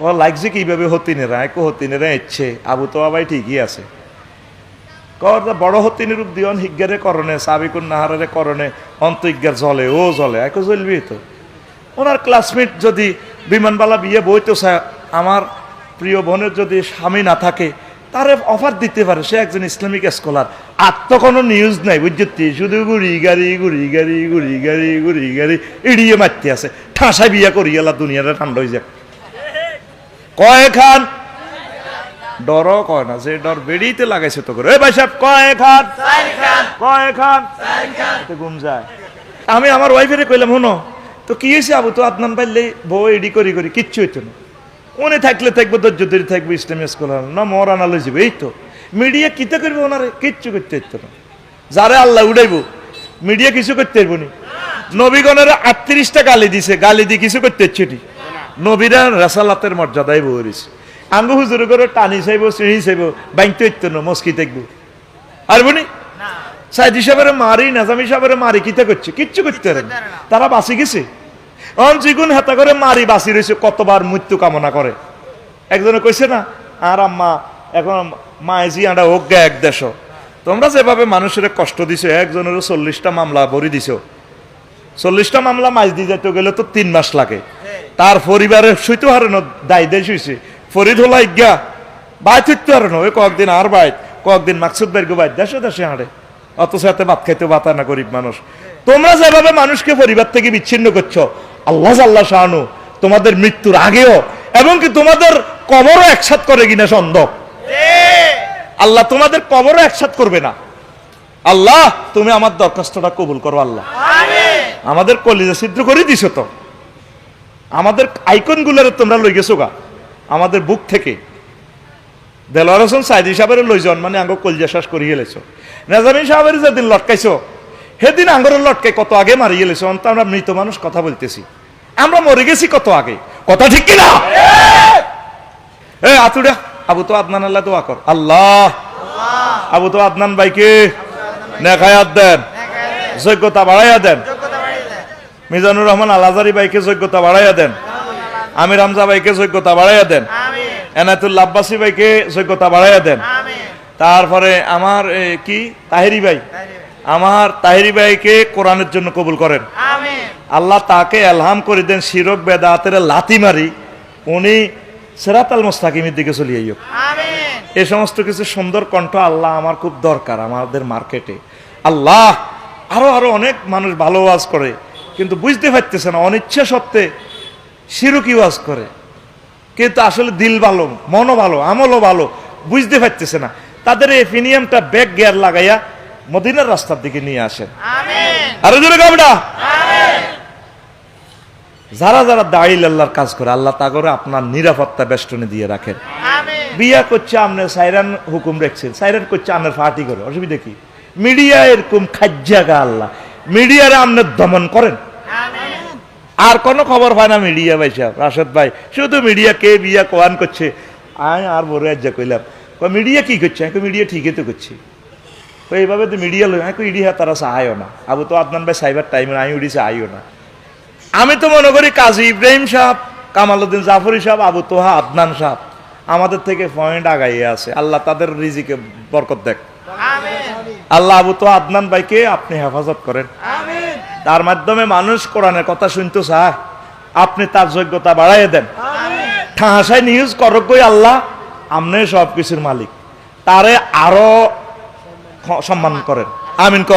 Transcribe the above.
ও লাগছে কীভাবে হতিনেরা একো হতিনেরা ইচ্ছে। আবু তো আবাই ঠিকই আছে। কর বড় হতিনের রূপ দিয়ন, হিজ্ঞারে করণে, সাবিকুন নাহারের করণে অন্তজ্ঞার জলে, ও জলে, একো জ্বলবি তো। ওনার ক্লাসমেট যদি বিমানবালা বিয়ে বইতো আমার প্রিয় বোনের যদি স্বামী না থাকে, তারে অফার দিতে পারে। সে একজন ইসলামিক স্কলার আর তো কোনো নিউজ নাই, বুঝছি? শুধু গুড়ি গাড়ি গুড়ি গাড়ি গুড়ি গাড়ি গুড়ি গাড়ি, ইড়িয়ে মারতে আছে। ঠাসা বিয়া করি এলা দুনিয়াটা ঠান্ডা হয়ে যাক। কয় খান? ডর কয় না যে ডর বেড়িতে লাগাইছে তো করে। ভাই সাহেব কয় খান? কয় খান? এতে ঘুম যায়। আমি আমার ওয়াইফের কইলাম শুনো তো কি হয়েছে আবু? তো আদনান পাইলে বউ এডি করি করি কিচ্ছু হইতো না। উনি থাকলে থাকব ধৈর্য ধরে থাকব ইসলামী স্কুল না মর আনালো যাবে এই তো। মিডিয়া কিতে করবে ওনারে? কিচ্ছু করতে হইতো না। যারে আল্লাহ উড়াইবো মিডিয়া কিছু করতে পারব নি। নবীগণের আটত্রিশটা গালি দিছে গালি দিয়ে কিছু করতে হচ্ছে নি। নবীরা রাসালাতের মর্যাদায় বহরিছে আঙ্গু হুজুর করে টানি চাইব সিঁড়ি চাইব বাইতে হইতো না মস্কি দেখব। আর বনি? সাইদি সাহেবের মারি নাজামি সাহেবের মারি কিতা করছে? কিচ্ছু করতে পারে তারা বাঁচি গেছে। অন জিগুন হাতা করে মারি বাঁচি রয়েছে কতবার মৃত্যু কামনা করে। একজনে কইছে না আর আম্মা এখন মায়েজি আঁড়া হোক গে এক দেশ। তোমরা যেভাবে মানুষের কষ্ট দিছো একজনের চল্লিশটা মামলা ভরি দিছো। চল্লিশটা মামলা মাছ দিয়ে যেতে গেলে তো তিন মাস লাগে। তার পরিবারের সইতে হারানো দায় দেশ শুইছে ফরিদ হলা ইজ্ঞা বাই থিকতে হারানো ওই কয়েকদিন আর বাইত কয়েকদিন মাকসুদ বের গো বাইত দেশে দেশে হাঁড়ে অত সাথে ভাত খাইতে বাতা না গরিব মানুষ। তোমরা যেভাবে মানুষকে পরিবার থেকে বিচ্ছিন্ন করছ আল্লাহ আল্লাহ শাহানু তোমাদের মৃত্যুর আগেও এবং কি তোমাদের কবরও একসাথ করে কিনা সন্দেহ? আল্লাহ তোমাদের কবরও একসাথ করবে না। আল্লাহ তুমি আমার দরখাস্তটা কবুল করো আল্লাহ। আমাদের কলিজা ছিদ্র করে দিছো তো। আমাদের আইকন গুলারে তোমরা লই গেছো গা। আমাদের বুক থেকে। দেলোয়ার হোসেন সাইদি সাহেবের লই যান মানে আঙ্গ কলিজা শ্বাস করিয়ে গেলেছো নাজামি সাহেবের যেদিন লটকাইছো, সেদিন আঙ্গরের লটকাই কত আগে মারিয়ে গেলেছো অন্ত আমরা মৃত মানুষ কথা বলতেছি। আমরা মরে গেছি কত আগে। কথা ঠিক কিনা? এ আতুড়া, আবু তো আদনান আল্লাহ দোয়া কর। আল্লাহ। আবু তো আদনান ভাইকে নেখায়াত দেন, যোগ্যতা বাড়াইয়া দেন। মিজানুর রহমান আলাজারি ভাইকে যোগ্যতা বাড়াইয়া দেন। আমির হামজা ভাইকে যোগ্যতা বাড়াইয়া দেন। এনায়তুল আব্বাসী ভাইকে যোগ্যতা বাড়াইয়া দেন। তারপরে আমার কি? তাহেরি ভাই। আমার তাহেরি ভাইকে কোরআনের জন্য কবুল করেন। আল্লাহ তাকে এলহাম করে দেন শিরক বেদাতের লাতি মারি। উনি সেরাত আল মোস্তাকিমের দিকে চলিয়ে যাই এ সমস্ত কিছু সুন্দর কণ্ঠ আল্লাহ আমার খুব দরকার আমাদের মার্কেটে। আল্লাহ আরও আরও অনেক মানুষ ভালো ওয়াজ করে। কিন্তু বুঝতে পারতেছে না অনিচ্ছা সত্ত্বে শিরকি ওয়াজ করে? কিন্তু আসলে দিল ভালো মনও ভালো আমলও ভালো বুঝতে পারতেছে না। তাদের এই ফিনিয়ামটা ব্যাক গিয়ার লাগাইয়া মদিনার রাস্তার দিকে নিয়ে আসেন। আরও জোরে গাবডা যারা যারা দাঁড়িয়ে আল্লাহর কাজ করে আল্লাহ তা করে আপনার নিরাপত্তা বেষ্টনে দিয়ে রাখেন। বিয়া করছে আপনার সাইরান হুকুম রাখছেন। সাইরান করছে আপনার ফাটি করে অসুবিধা কি? মিডিয়া এরকম খাজ্জাগা আল্লাহ। মিডিয়ারে আপনার দমন করেন। আর কোনো খবর হয় না মিডিয়া ভাই সাহেব রাশেদ ভাই। শুধু মিডিয়া কে বিয়া কোয়ান করছে। আমি আর বড় আজ্জা কইলাম। মিডিয়া কি করছে? আমি মিডিয়া ঠিকই তো করছি। তো এইভাবে তো মিডিয়া লই আমি কই, ইডিয়া তারা সাহায়ও না। আবু তো আদনান ভাই সাইবার টাইমে আমি উড়িছে আইও না। আমি তো মনে করি কাজী ইব্রাহিম সাহেব কামালউদ্দিন জাফরি সাহেব আবু তোহা আদনান সাহেব আমাদের থেকে পয়েন্ট আগাইয়ে আছে। আল্লাহ তাদের রিজিকে বরকত দেখ। আল্লাহ আবু তো আদনান ভাইকে আপনি হেফাজত করেন। তার মাধ্যমে মানুষ কোরআনের কথা শুনতে চায় আপনি তার যোগ্যতা বাড়াইয়ে দেন। ঠাঁসায় নিউজ করকই কই আল্লাহ, আমনে সব কিছুর মালিক। তারে আরও সম্মান করেন। আমিন ক